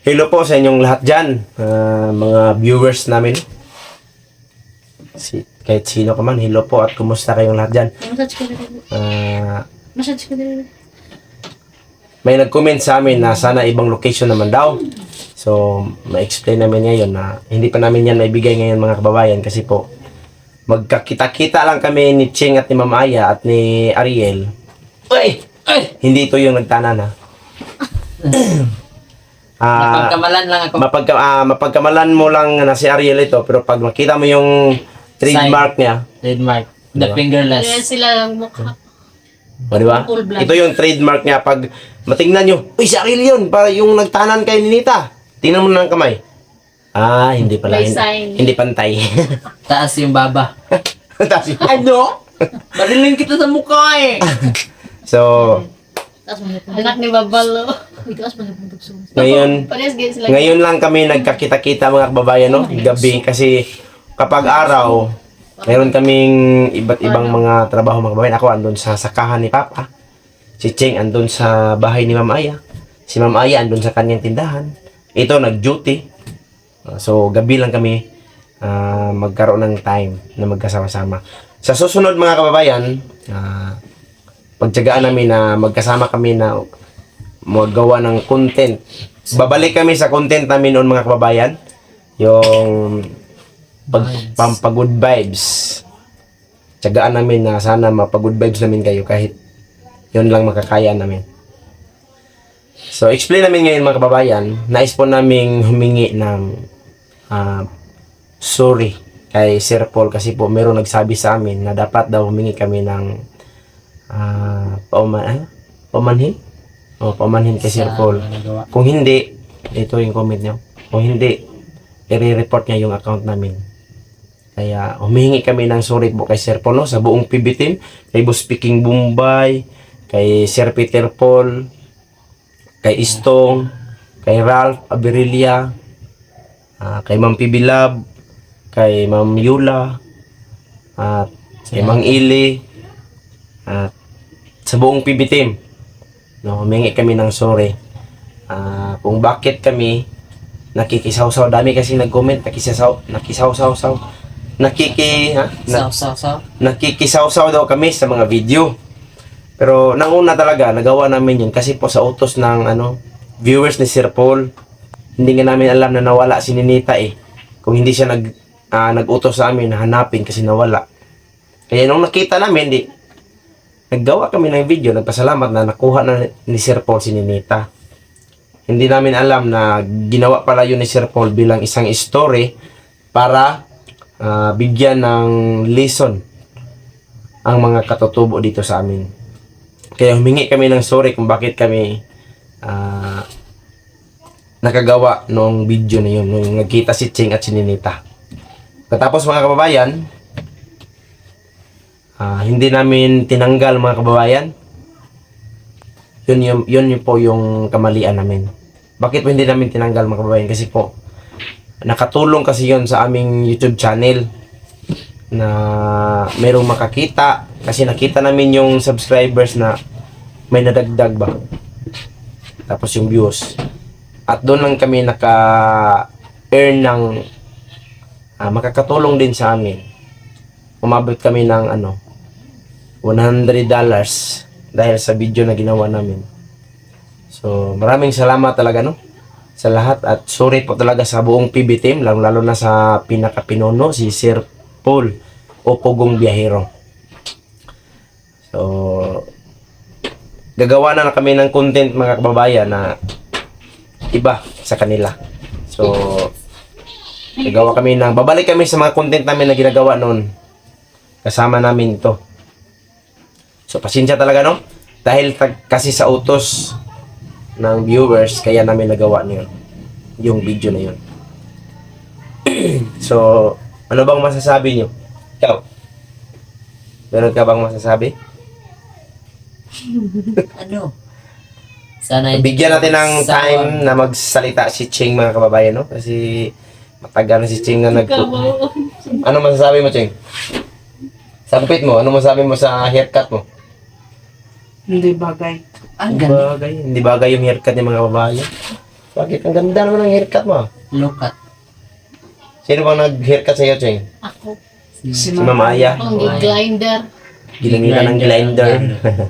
Hello po sa inyong lahat dyan, ah, mga viewers namin. Si, kahit sino ka man, hello po at kumusta kayong lahat dyan. Massage ko din. Ah, Massage ko din. may nag-comment sa amin na sana ibang location naman daw. So, ma-explain namin ngayon na hindi pa namin yan maibigay ngayon mga kababayan kasi po magkakita-kita lang kami ni Ching at ni Ma'am Aya at ni Ariel. Uy! Hindi ito yung nagtanan ha. Ah, Napagkamalan lang ako. mapagka, ah, mapagkamalan mo lang na si Ariel ito pero pag makita mo yung trademark niya, Trademark. The Diba? fingerless. Kaya sila lang mukha. o di ba? Full blood. Ito yung trademark niya pag matingnan nyo, uy si Ariel yun, para yung nagtanan kay Ninita. Tingnan mo na ng kamay. Ah, hindi pala. May Hindi, sign. hindi pantay. Taas yung baba. Tapos yun. Ano? Bariling kita sa mukha eh. so, Anak ni Babalo. Ikaw mas magpapagso. ngayon, Parehas ganyan sila. ngayon lang kami nagkakita-kita mga kababayan, no? Gabi. Kasi kapag araw, meron kaming iba't ibang mga trabaho mga kababayan. Ako andun sa sakahan ni Papa. Si Cheng andun sa bahay ni Ma'am Aya. Si Ma'am Aya andun sa kanyang tindahan. Ito nag-duty. Uh, So, gabi lang kami ah, magkaroon ng time na magkasama-sama. Sa susunod mga kababayan, ah, pagtyagaan namin na magkasama kami na magawa ng content. Babalik kami sa content namin noon mga kababayan. Yung pag, pampagood vibes. Tyagaan namin na sana mapagood vibes namin kayo kahit yun lang makakaya namin. So, explain namin ngayon mga kababayan, nais po namin humingi ng ah, sorry kay Sir Paul kasi po meron nagsabi sa amin na dapat daw humingi kami ng ah pauman, ano? paumanhin? O, paumanhin kay Sir Paul. Kung hindi, ito yung comment niyo. Kung hindi, i-report niya yung account namin. Kaya humingi kami ng sorry po kay Sir Paul no, sa buong PB team, kay Boss Speaking Bombay, kay Sir Peter Paul, kay Istong, kay Ralph Aberilia, ah, kay Ma'am PB Lab, kay Ma'am Yula, at kay Mang Ili, at sa buong PB team. No, humingi kami ng sorry. Ah, kung bakit kami nakikisaw-saw. Dami kasi nag-comment, nakisaw, nakisaw-saw-saw. Nakiki, ha? Na, Saw, saw, saw. nakikisaw-saw daw kami sa mga video. Pero nang una talaga, nagawa namin yun kasi po sa utos ng ano, viewers ni Sir Paul. Hindi nga namin alam na nawala si Ninita eh. Kung hindi siya nag, ah, nag-utos sa amin na hanapin kasi nawala. Kaya nung nakita namin, di, naggawa kami ng video, nagpasalamat na nakuha na ni Sir Paul si Ninita. Hindi namin alam na ginawa pala yun ni Sir Paul bilang isang story para ah, bigyan ng lesson ang mga katutubo dito sa amin. Kaya humingi kami ng sorry kung bakit kami ah, nakagawa noong video na yun, nung nagkita si Ching at si Ninita. Katapos mga kababayan, ah, hindi namin tinanggal mga kababayan. Yun, yun, yun, yun po yung kamalian namin. Bakit po hindi namin tinanggal mga kababayan? Kasi po, nakatulong kasi yun sa aming YouTube channel na merong makakita kasi nakita namin yung subscribers na may nadagdag ba tapos yung views at doon lang kami naka earn ng ah, makakatulong din sa amin umabot kami ng ano 100 dollars dahil sa video na ginawa namin. So maraming salamat talaga no? Sa lahat at sorry po talaga sa buong PB team lalo, lalo na sa pinakapinuno si Sir Paul o Pugong Biyahero. So gagawa na, na kami ng content mga kababayan na iba sa kanila. So gagawa kami ng babalik kami sa mga content namin na ginagawa noon. Kasama namin ito so pasensya talaga no? Dahil kasi sa utos ng viewers kaya namin nagawa niyo yung video na yun. So ano bang masasabi niyo? Ikaw. Meron ka bang masasabi? Ano? Sana bigyan natin ng Sa- time na magsalita si Ching mga kababayan no? Kasi matagal na si Ching na nag ano masasabi mo Ching Sampit mo, ano masabi mo sa haircut mo? Hindi bagay. Ang Hindi ganda. bagay, hindi bagay yung haircut ng mga babae. Bakit ang ganda naman ng haircut mo? Lukat. Sino bang nag-haircut sa'yo, Cheng? Ako. Si Mama Aya. Ang grinder. Ginamita ng grinder.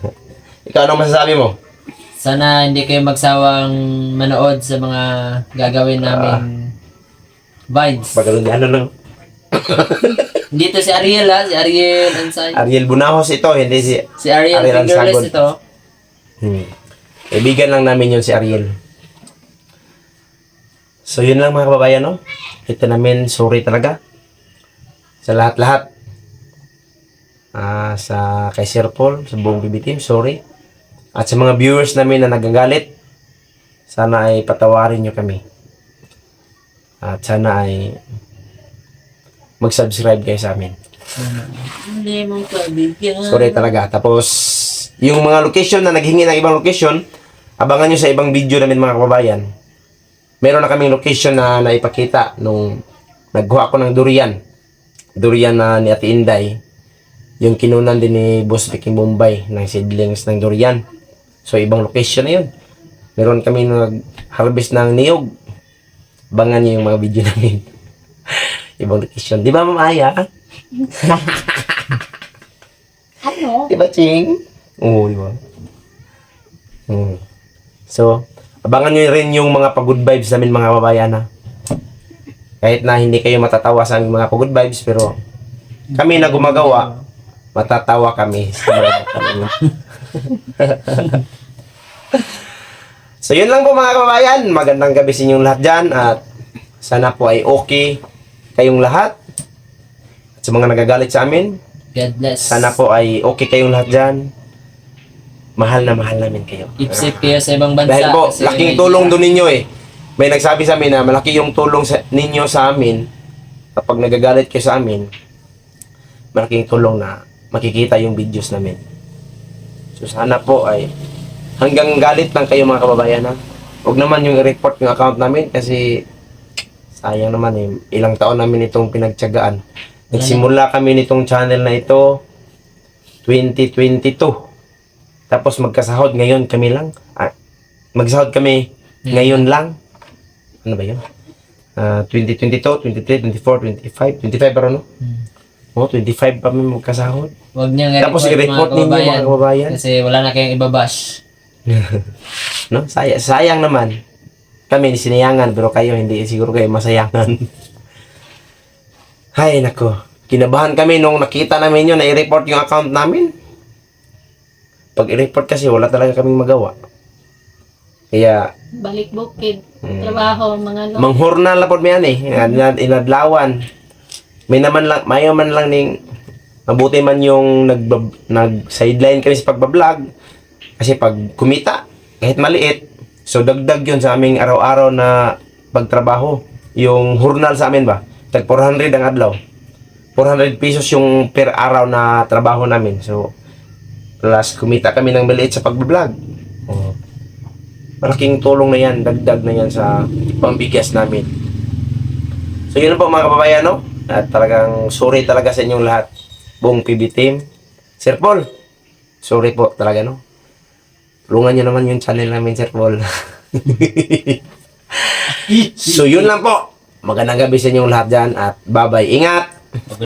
Ikaw, anong masasabi mo? Sana hindi kayo magsawang manood sa mga gagawin namin vines. Pagkalun ano lang. Dito si Ariel ha, si Ariel Ansay. Ariel Bunahos ito, hindi si... Si Ariel, Ariel fingerless Ansagod. ito. Hmm. Kaibigan lang namin yun si Ariel. So yun lang mga kababayan, no? Ito namin, sorry talaga. Sa lahat-lahat. Ah, sa kay Sir Paul, sa buong BB team, sorry. At sa mga viewers namin na nagagalit, sana ay patawarin nyo kami. At sana ay mag-subscribe kayo sa amin. Hindi mong kaibigan. Sorry talaga. Tapos, yung mga location na naghingi ng ibang location, abangan nyo sa ibang video namin mga kababayan. Meron na kaming location na naipakita nung nagkuha ko ng durian. Durian na ni Ate Inday. Yung kinunan din ni Boss Viking Bombay ng seedlings ng durian. So, ibang location na yun. Meron kami nag-harvest ng niyog. Abangan nyo yung mga video namin. Ibang location. Di ba, mamaya? Ano? Di ba, Ching? Oo, di ba? Hmm. So, abangan nyo rin yung mga pag-good vibes namin mga babayan ha. Kahit na hindi kayo matatawa sa aming mga pag-good vibes, pero kami na gumagawa, matatawa kami. so, yun lang po mga kababayan. Magandang gabi sa inyong lahat dyan at sana po ay okay kayong lahat. At sa mga nagagalit sa amin, God bless. sana po ay okay kayong lahat dyan. Mahal na mahal namin kayo. Keep safe kayo sa ibang bansa. Dahil po, kasi laking may- tulong doon ninyo eh. May nagsabi sa amin na malaki yung tulong sa, ninyo sa amin kapag nagagalit kayo sa amin. Malaking tulong na makikita yung videos namin. So sana po ay hanggang galit lang kayo mga kababayan ha. Huwag naman yung i-report yung account namin kasi sayang naman eh. Ilang taon namin itong pinagtyagaan. Nagsimula kami nitong channel na ito 2022. Tapos magkasahod ngayon kami lang. Ah, magsahod kami ngayon lang. Ano ba yun? Ah, 2022, 23, 24, 25. 25 pero no? Hmm. Oh, 25 pa kami magkasahod. Huwag niyang Tapos i-report ninyo mga kababayan. Kasi wala na kayong ibabash. No? Sayang, sayang naman. Kami sinayangan pero kayo hindi siguro kayo masayangan. Hay nako. Kinabahan kami nung nakita namin yun na i-report yung account namin. Pag i-report kasi wala talaga kaming magawa. Kaya Balik bukid. Hmm. Trabaho, mga ano. manghurnal na po yan eh. Inad, inadlawan. May naman lang, mayo man lang ning mabuti man yung nag, nag sideline kami sa pagbablog. Kasi pag kumita, kahit maliit, so dagdag yun sa aming araw-araw na pagtrabaho. Yung hurnal sa amin ba? Tag 400 ang adlaw. 400 pesos yung per araw na trabaho namin. So, plus kumita kami ng maliit sa pagbablog. Oh. Malaking tulong na yan, dagdag na yan sa pambigas namin. So yun po mga kababayan, no? At talagang sorry talaga sa inyong lahat. Buong PB team. Sir Paul, sorry po talaga, no? Tulungan nyo naman yung channel namin, Sir Paul. so yun lang po. Magandang gabi sa inyong lahat dyan at bye-bye. Ingat!